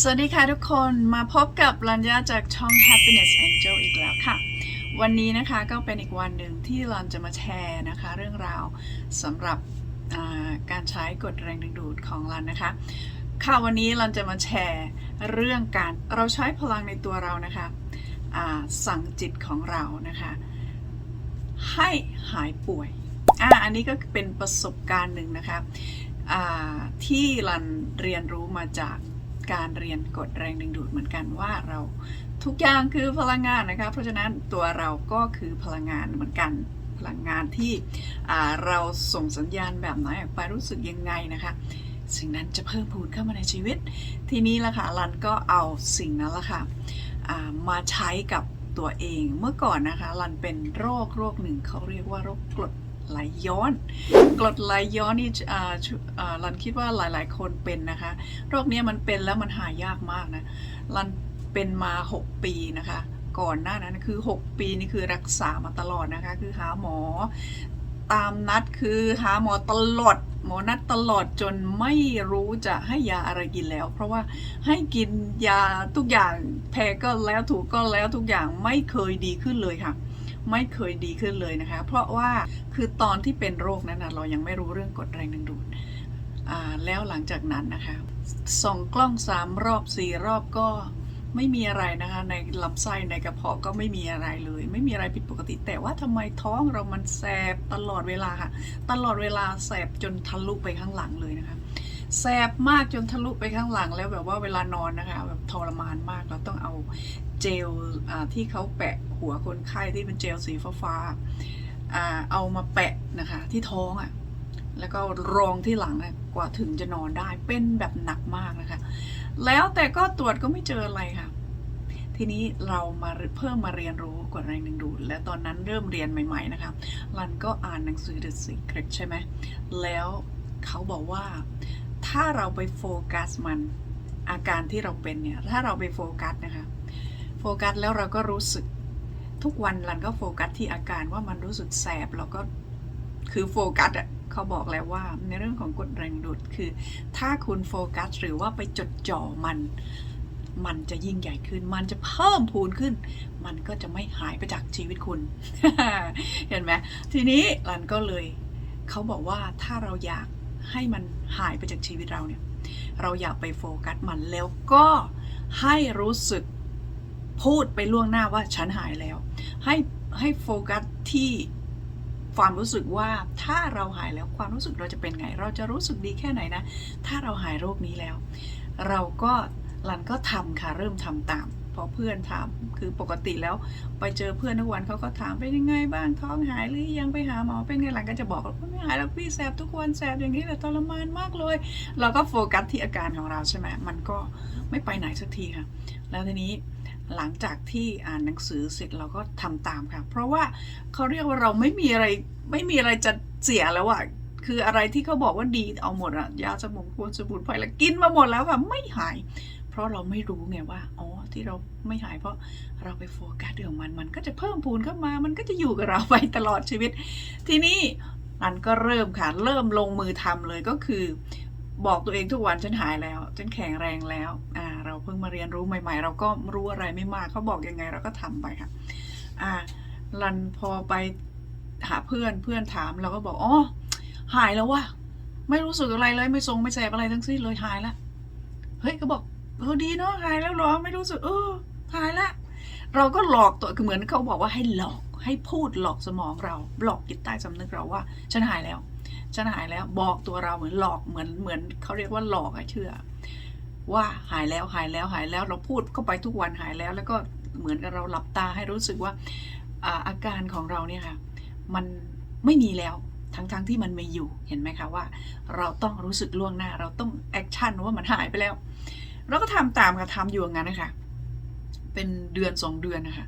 สวัสดีค่ะทุกคนมาพบกับรัญญาจากช่อง Happiness Angel อีกแล้วค่ะ วันนี้นะคะก็เป็นอีกวันหนึ่งที่รันจะมาแชร์นะคะ เรื่องราวสำหรับการใช้กฎแรงดึงดูดของรันนะคะ ค่ะวันนี้รันจะมาแชร์เรื่องการเราใช้พลังในตัวเรานะคะสั่งจิตของเรานะคะ ให้หายป่วยอ่าอันนี้ก็เป็นประสบการณ์หนึ่งนะคะที่รันเรียนรู้มาจาก การเรียนกฎแรงดึงดูดเหมือนกันว่าเราทุกอย่างคือพลังงานนะคะ เพราะฉะนั้นตัวเราก็คือพลังงานเหมือนกันพลังงานที่เราส่งสัญญาณแบบไหนออกไปรู้สึกยังไงนะคะ สิ่งนั้นจะเพิ่มพูนเข้ามาในชีวิต ทีนี้ละค่ะรันก็เอาสิ่งนั้นละค่ะอ่ามาใช้กับตัวเองเมื่อก่อนนะคะรันเป็นโรคโรคหนึ่งเขาเรียกว่าโรคกรด ไหลย้อน กรดไหลย้อนนี่รันคิดว่าหลาย ๆ คนเป็นนะคะ โรคเนี้ยมันเป็นแล้วมันหายากมากนะรันเป็นมา 6 ปีนะคะ ก่อนหน้านั้นคือ 6 ปีนี่คือรักษามาตลอดนะคะ คือหาหมอตามนัดคือหาหมอตลอดหมอนัดตลอดจนไม่รู้จะให้ยาอะไรกินแล้ว เพราะว่าให้กินยาทุกอย่างแพ้ก็แล้วถูกก็แล้วทุกอย่างไม่เคยดีขึ้นเลยค่ะ ไม่เคยดีขึ้นเลยนะคะ เพราะว่าคือตอนที่เป็นโรคนั้นนะเรายังไม่รู้เรื่องกฎแรงดึงดูดแล้วหลังจากนั้นนะคะส่องกล้องสามรอบสี่รอบก็ไม่มีอะไรนะคะในลำไส้ในกระเพาะก็ไม่มีอะไรเลย ไม่มีอะไรผิดปกติ แต่ว่าทำไมท้องเรามันแสบตลอดเวลาค่ะ ตลอดเวลาแสบจนทะลุไปข้างหลังเลยนะคะแสบมากจนทะลุไปข้างหลังแล้วแบบว่าเวลานอนนะคะแบบทรมานมากเราต้องเอาเจลที่เขาแปะ หัวคนไข้ที่เป็นเจลสีฟ้าๆอ่าเอามาแปะนะคะที่ท้องอะ่ะแล้วก็รองที่หลังอะกว่าถึงจะนอนได้เป็นแบบหนักมากนะคะ แล้วแต่ก็ตรวจก็ไม่เจออะไรค่ะ ทีนี้เรามาเพิ่มมาเรียนรู้กฎแรงดึงดูด และตอนนั้นเริ่มเรียนใหม่ ๆ นะคะรันก็อ่านหนังสือ The Secret ใช่ไหม แล้วเขาบอกว่าถ้าเราไปโฟกัสมันอาการที่เราเป็นเนี่ย ถ้าเราไปโฟกัสนะคะ โฟกัสแล้วเราก็รู้สึก ทุกวันรันก็โฟกัสที่อาการว่ามันรู้สึกแสบแล้วก็คือโฟกัสอะเขาบอกแล้วว่าในเรื่องของกฎแรงดูดคือ ถ้าคุณโฟกัสหรือว่าไปจดจ่อมัน มันจะยิ่งใหญ่ขึ้น มันจะเพิ่มพูนขึ้น มันก็จะไม่หายไปจากชีวิตคุณ เห็นไหมทีนี้รันก็เลยเขาบอกว่าถ้าเราอยากให้มันหายไปจากชีวิตเราเนี่ย เราอยากไปโฟกัสมันแล้วก็ให้รู้สึกพูดไปล่วงหน้าว่าฉันหายแล้ว ให้ให้โฟกัสที่ความรู้สึกว่าถ้าเราหายแล้วความรู้สึกเราจะเป็นไง เราจะรู้สึกดีแค่ไหนนะ ถ้าเราหายโรคนี้แล้ว เราก็รันก็ทำค่ะเริ่มทำตามพราะเพื่อนถามคือปกติแล้วไปเจอเพื่อนทุกวันเขาก็ถามเป็นยังไงบ้างท้องหายหรือยังไปหาหมอเป็นไงหลังก็จะบอกว่าไม่หายแล้วพี่แสบทุกวันแสบอย่างนี้แต่ทรมานมากเลย เราก็โฟกัสที่อาการของเราใช่ไหมมันก็ไม่ไปไหนสักทีค่ะ แล้วทีนี้ หลังจากที่อ่านหนังสือเสร็จเราก็ทำตามค่ะ เพราะว่าเขาเรียกว่าเราไม่มีอะไรไม่มีอะไรจะเสียแล้วอะคืออะไรที่เขาบอกว่าดีเอาหมดอะยาสมุนไพรสมุนไพรแล้วกินมาหมดแล้วค่ะไม่หาย เพราะเราไม่รู้ไงว่าอ๋อที่เราไม่หายเพราะเราไปโฟกัสเรื่องมันมันก็จะเพิ่มพูนเข้ามา มันก็จะอยู่กับเราไปตลอดชีวิต ทีนี้มันก็เริ่มค่ะ เริ่มลงมือทำเลยก็คือ บอกตัวเองทุกวันฉันหายแล้ว ฉันแข็งแรงแล้วอ่าเราเพิ่งมาเรียนรู้ใหม่ ๆ เราก็รู้อะไรไม่มากเขาบอกยังไงเราก็ทำไปค่ะอ่ารันพอไปหาเพื่อนเพื่อนถามเราก็บอกอ๋อหายแล้วว่ะไม่รู้สึกอะไรเลยไม่ทรงไม่แสบอะไรทั้งสิ้นเลยหายละเฮ้ยก็บอกเออดีเนาะหายแล้วหรอไม่รู้สึกเออหายละเราก็หลอกตัวคือเหมือนเขาบอกว่าให้หลอก ให้พูดหลอกสมองเรา หลอกจิตใต้สำนึกเราว่า ฉันหายแล้ว ฉันหายแล้ว บอกตัวเราเหมือนหลอกเหมือนเหมือนเขาเรียกว่าหลอกอะเชื่อ ว่าหายแล้วหายแล้วหายแล้วเราพูดเข้าไปทุกวันหายแล้ว แล้วก็เหมือนกับเราหลับตาให้รู้สึกว่าอาการของเราเนี่ยค่ะมันไม่มีแล้วทั้งๆทที่มันไม่อยู่เห็นไหมคะว่า เราต้องรู้สึกล่วงหน้า เราต้องแอคชั่นว่ามันหายไปแล้วเราก็ทำตามค่ะทำอยู่อย่างนั้นนะคะเป็นเดือนสองเดือนนะคะ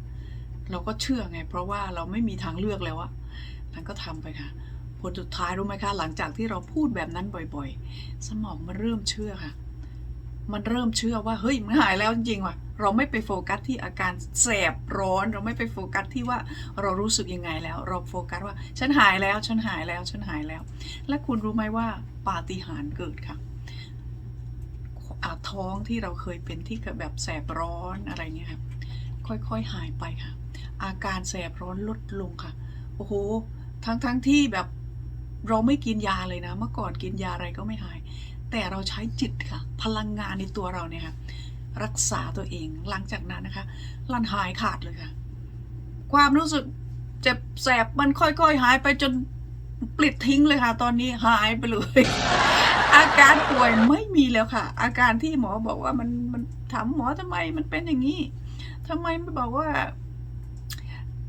เราก็เชื่อไง เพราะว่าเราไม่มีทางเลือกแล้วอะมันก็ทำไปค่ะผลสุดท้ายรู้ไหมคะหลังจากที่เราพูดแบบนั้นบ่อยๆ สมองมันเริ่มเชื่อค่ะ มันเริ่มเชื่อว่าเฮ้ยมันหายแล้วจริงว่ะ เราไม่ไปโฟกัสที่อาการแสบร้อน เราไม่ไปโฟกัสที่ว่าเรารู้สึกยังไงแล้ว เราโฟกัสว่าฉันหายแล้วฉันหายแล้วฉันหายแล้ว และคุณรู้ไหมว่าปาฏิหาริย์เกิดค่ะอาท้องที่เราเคยเป็นที่แบบแสบร้อนอะไรเงี้ยครับค่อยๆหายไปค่ะ อาการแสบร้อนลดลงค่ะ โอ้โห ทั้งๆทที่แบบเราไม่กินยาเลยนะ เมื่อก่อนกินยาอะไรก็ไม่หาย แต่เราใช้จิตค่ะ พลังงานในตัวเราเนี่ยค่ะ รักษาตัวเอง หลังจากนั้นนะคะ ลันหายขาดเลยค่ะ ความรู้สึกเจ็บแสบมันค่อยๆหายไปจนปลิดทิ้งเลยค่ะ ตอนนี้หายไปเลย อาการป่วยไม่มีแล้วค่ะ อาการที่หมอบอกว่ามันมันถามหมอทำไมมันเป็นอย่างนี้ทำไมไม่บอกว่า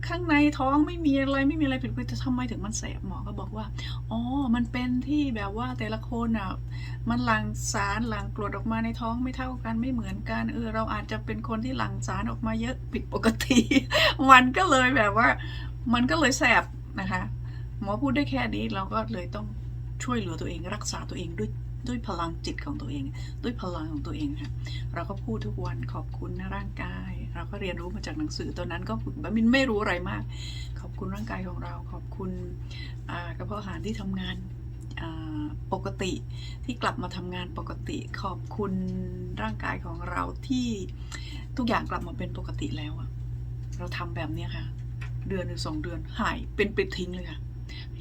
ข้างในท้องไม่มีอะไรไม่มีอะไรผิดปกติทำไมถึงมันแสบหมอก็บอกว่าอ๋อมันเป็นที่แบบว่าแต่ละคนอะมันหลั่งสารหลั่งกรดออกมาในท้องไม่เท่ากันไม่เหมือนกันเออเราอาจจะเป็นคนที่หลั่งสารออกมาเยอะผิดปกติ มันก็เลยแบบว่า มันก็เลยแสบนะคะ หมอพูดได้แค่นี้เราก็เลยต้องช่วยเหลือตัวเองรักษาตัวเองด้วย ด้วยพลังจิตของตัวเอง ด้วยพลังของตัวเองค่ะเราก็พูดทุกวันขอบคุณนะร่างกาย เราก็เรียนรู้มาจากหนังสือตอนนั้นก็บมินไม่รู้อะไรมาก ขอบคุณร่างกายของเรา ขอบคุณกระเพาะอาหารที่ทำงานปกติที่กลับมาทำงานปกติ ขอบคุณร่างกายของเราที่ทุกอย่างกลับมาเป็นปกติแล้วอะเราทำแบบเนี้ค่ะ เดือนหรือสองเดือนหายเป็นปิดทิ้งเลยค่ะ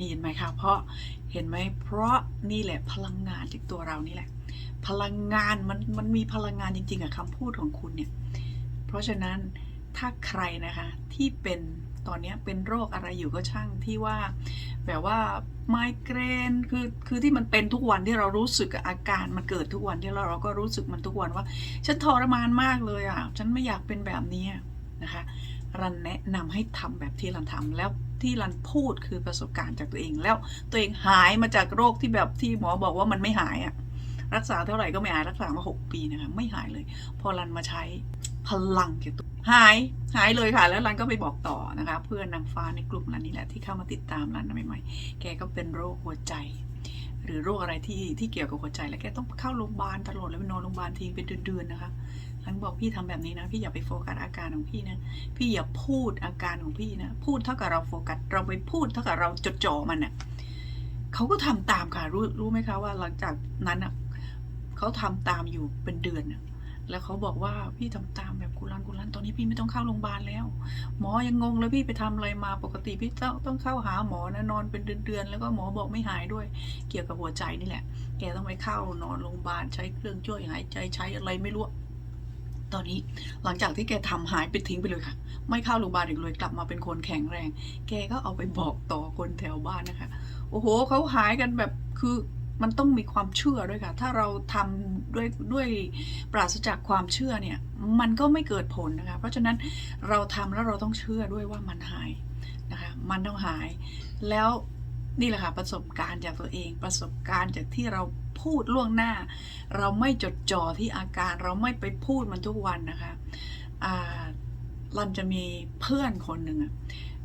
เห็นไหมคะเพราะ เห็นไหม เพราะนี่แหละพลังงานจากตัวเรานี่แหละ พลังงานมันมันมีพลังงานจริง ๆอะคำพูดของคุณเนี่ย เพราะฉะนั้นถ้าใครนะคะที่เป็นตอนนี้เป็นโรคอะไรอยู่ก็ช่างที่ว่า แบบว่าไมเกรนคือคือที่มันเป็นทุกวันที่เรารู้สึกอะอาการมันเกิดทุกวันที่เราเราก็รู้สึกมันทุกวันว่า ฉันทรมานมากเลยอะฉันไม่อยากเป็นแบบนี้นะคะรันแนะนำให้ทำแบบที่รันทำแล้ว ที่รันพูดคือประสบการณ์จากตัวเองแล้วตัวเองหายมาจากโรคที่แบบที่หมอบอกว่ามันไม่หายอะรักษาเท่าไหร่ก็ไม่หายรักษามาหกปีนะคะไม่หายเลย พอรันมาใช้พลังเกี่ยวกับตัวหายหายเลยค่ะ แล้วรันก็ไปบอกต่อนะคะ เพื่อนนางฟ้าในกลุ่มรันนี่แหละที่เข้ามาติดตามรันใหม่ๆ แกก็เป็นโรคหัวใจ หรือโรคอะไรที่ที่เกี่ยวกับหัวใจ แล้วแกต้องเข้าโรงพยาบาลตลอดแล้วไปนอนโรงพยาบาลทีเป็นเดือนๆนะคะ รันบอกพี่ทำแบบนี้นะ พี่อย่าไปโฟกัสอาการของพี่นะ พี่อย่าพูดอาการของพี่นะ พูดเท่ากับเราโฟกัส เราไปพูดเท่ากับเราจดจ่อมันน่ะเขาก็ทำตามค่ะ รู้รู้ไหมคะว่าหลังจากนั้นอะเขาทำตามอยู่เป็นเดือนน่ะแล้วเขาบอกว่าพี่ทำตามแบบกุลันกุลันตอนนี้พี่ไม่ต้องเข้าโรงพยาบาลแล้ว หมอยังงงเลยพี่ไปทำอะไรมาปกติพี่ต้องต้องเข้าหาหมอนะนอนเป็นเดือนๆแล้วก็หมอบอกไม่หายด้วย เกี่ยวกับหัวใจนี่แหละ แกต้องไปเข้านอนโรงพยาบาลใช้เครื่องช่วยหายใจใช้อะไรไม่รู้ ตอนนี้หลังจากที่แกทำหายไปทิ้งไปเลยค่ะ ไม่เข้าโรงพยาบาลอีกเลยกลับมาเป็นคนแข็งแรง แกก็เอาไปบอกต่อคนแถวบ้านนะคะ โอ้โหเขาหายกันแบบคือมันต้องมีความเชื่อด้วยค่ะ ถ้าเราทำด้วยด้วยปราศจากความเชื่อเนี่ย มันก็ไม่เกิดผลนะคะ เพราะฉะนั้นเราทำแล้วเราต้องเชื่อด้วยว่ามันหายนะคะ มันต้องหาย แล้วนี่แหละค่ะประสบการณ์จากตัวเอง ประสบการณ์จากที่เรา พูดล่วงหน้า เราไม่จดจ่อที่อาการเราไม่ไปพูดมันทุกวันนะคะอ่ารันจะมีเพื่อนคนหนึ่ง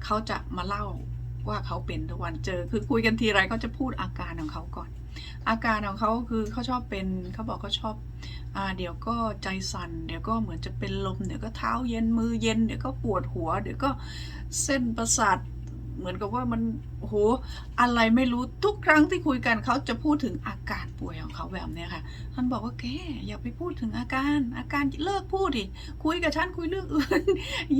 เขาจะมาเล่าว่าเขาเป็นทุกวันเจอ คือคุยกันทีไรเขาจะพูดอาการของเขาก่อน อาการของเขาคือเขาชอบเป็นเขาบอกเขาชอบอ่าเดี๋ยวก็ใจสั่น เดี๋ยวก็เหมือนจะเป็นลม เดี๋ยวก็เท้าเย็นมือเย็น เดี๋ยวก็ปวดหัว เดี๋ยวก็เส้นประสาท เหมือนกับว่ามันโหอะไรไม่รู้ทุกครั้งที่คุยกันเขาจะพูดถึงอาการป่วยของเขาแบบเนี้ยค่ะท่านบอกว่าแกอย่าไปพูดถึงอาการ อาการเลิกพูดดิคุยกับฉันคุยเรื่องอื่น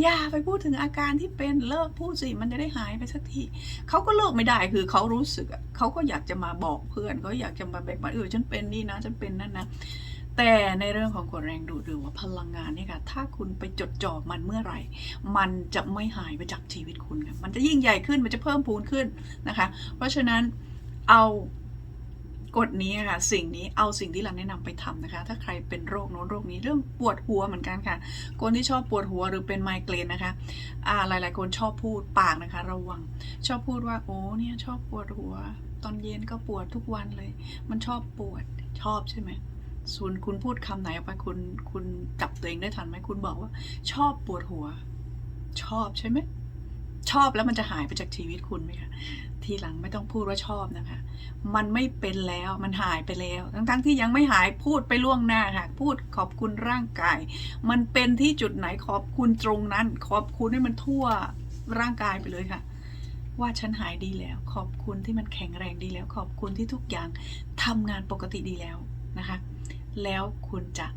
อย่าไปพูดถึงอาการที่เป็นเลิกพูดสิมันจะได้หายไปสักทีเขาก็เลิกไม่ได้คือเขารู้สึกเขาก็อยากจะมาบอกเพื่อนเขาอยากจะมาแบ่งปันเออฉันเป็นนี่นะฉันเป็นนั่นนะ แต่ในเรื่องของกฎแรงดูดหรือว่าพลังงานเนี่ยค่ะ ถ้าคุณไปจดจ่อมันเมื่อไหร่ มันจะไม่หายไปจากชีวิตคุณค่ะมันจะยิ่งใหญ่ขึ้น มันจะเพิ่มพูนขึ้นนะคะ เพราะฉะนั้นเอากฎนี้ค่ะ สิ่งนี้เอาสิ่งที่เราแนะนำไปทำนะคะ ถ้าใครเป็นโรคโน้นโรคนี้เรื่องปวดหัวเหมือนกันค่ะ คนที่ชอบปวดหัวหรือเป็นไมเกรนนะคะอ่าหลาย ๆ คนชอบพูดปากนะคะ ระวัง ชอบพูดว่าโอ้เนี่ยชอบปวดหัว ตอนเย็นก็ปวดทุกวันเลย มันชอบปวดชอบใช่ไหม ส่วนคุณพูดคำไหนออกไปคุณคุณจับตัวเองได้ทันไหมคุณบอกว่า ชอบปวดหัว ชอบใช่ไหมชอบแล้วมันจะหายไปจากชีวิตคุณไหมคะทีหลังไม่ต้องพูดว่าชอบนะคะ มันไม่เป็นแล้วมันหายไปแล้ว ทั้งๆที่ยังไม่หายพูดไปล่วงหน้าค่ะพูดขอบคุณร่างกาย มันเป็นที่จุดไหนขอบคุณตรงนั้น ขอบคุณให้มันทั่วร่างกายไปเลยค่ะ ว่าฉันหายดีแล้ว ขอบคุณที่มันแข็งแรงดีแล้ว ขอบคุณที่ทุกอย่างทำงานปกติดีแล้วนะคะ แล้วคุณจะ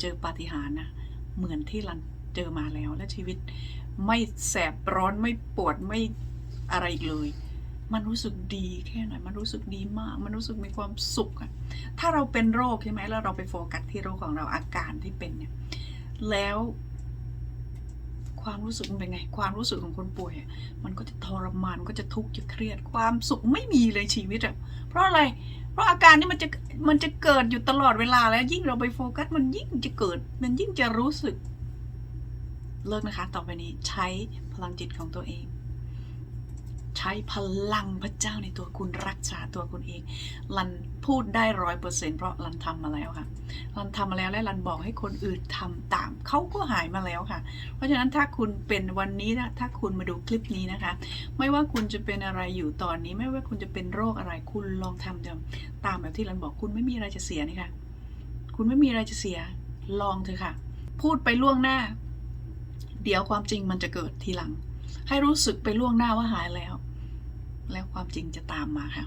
เจอปาฏิหาริย์นะ เหมือนที่รันเจอมาแล้ว และชีวิตไม่แสบร้อนไม่ปวดไม่อะไรอีกเลย มันรู้สึกดีแค่ไหนมันรู้สึกดีมาก มันรู้สึกมีความสุขอะถ้าเราเป็นโรคใช่ไหมแล้วเราไปโฟกัสที่โรคของเราอาการที่เป็นเนี่ย แล้วความรู้สึกมันเป็นไง ความรู้สึกของคนป่วยมันก็จะทรมานมันก็จะทุกข์จะเครียด ความสุขไม่มีเลยชีวิตอะเพราะอะไร เพราะอาการนี้มันจะมันจะเกิดอยู่ตลอดเวลาแล้วยิ่งเราไปโฟกัส มันยิ่งจะเกิด มันยิ่งจะรู้สึก เลิกนะคะ ต่อไปนี้ใช้พลังจิตของตัวเอง ช้พลังพระเจ้าในตัวคุณรักษาตัวคุณเองรันพูดได้ร้อยเปอร์เซ็นเพราะรันทำมาแล้วค่ะรันทำมาแล้วและรันบอกให้คนอื่นทำตามเขาก็หายมาแล้วค่ะ เพราะฉะนั้นถ้าคุณเป็นวันนี้นะถ้าคุณมาดูคลิปนี้นะคะ ไม่ว่าคุณจะเป็นอะไรอยู่ตอนนี้ ไม่ว่าคุณจะเป็นโรคอะไรคุณลองทำตามแบบที่รันบอกคุณไม่มีอะไรจะเสียนี่ค่ะ คุณไม่มีอะไรจะเสียลองเถอะค่ะ พูดไปล่วงหน้า เดี๋ยวความจริงมันจะเกิดทีหลังให้รู้สึกไปล่วงหน้าว่าหายแล้ว แล้วความจริงจะตามมาค่ะ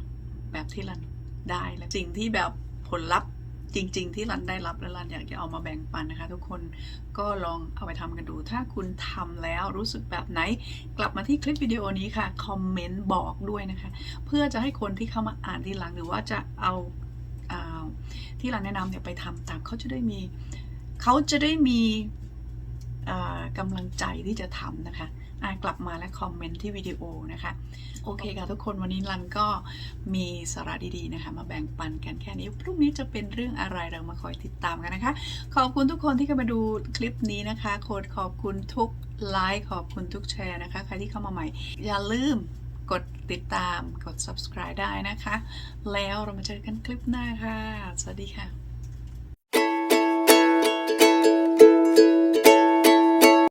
แบบที่รันได้และสิ่งที่แบบผลลัพธ์จริง ๆ ที่รันได้รับและรันอยากจะเอามาแบ่งปันนะคะ ทุกคนก็ลองเอาไปทำกันดู ถ้าคุณทำแล้วรู้สึกแบบไหน กลับมาที่คลิปวิดีโอนี้ค่ะคอมเมนต์บอกด้วยนะคะ เพื่อจะให้คนที่เข้ามาอ่านทีหลังหรือว่าจะเอาอาที่รันแนะนำเนี่ยไปทำตามเขาจะได้มีเขาจะได้มีกำลังใจที่จะทำนะคะ กลับมาและคอมเมนต์ที่วิดีโอนะคะ โอเคค่ะทุกคนวันนี้รันก็มีสาระดีๆนะคะ มาแบ่งปันกันแค่นี้ พรุ่งนี้จะเป็นเรื่องอะไรเรามาคอยติดตามกันนะคะ ขอบคุณทุกคนที่เข้ามาดูคลิปนี้นะคะโคดขอบคุณทุกไลค์ขอบคุณทุกแชร์นะคะ ใครที่เข้ามาใหม่ อย่าลืมกดติดตามกด subscribe ได้นะคะ แล้วเรามาเจอกันคลิปหน้าค่ะ สวัสดีค่ะ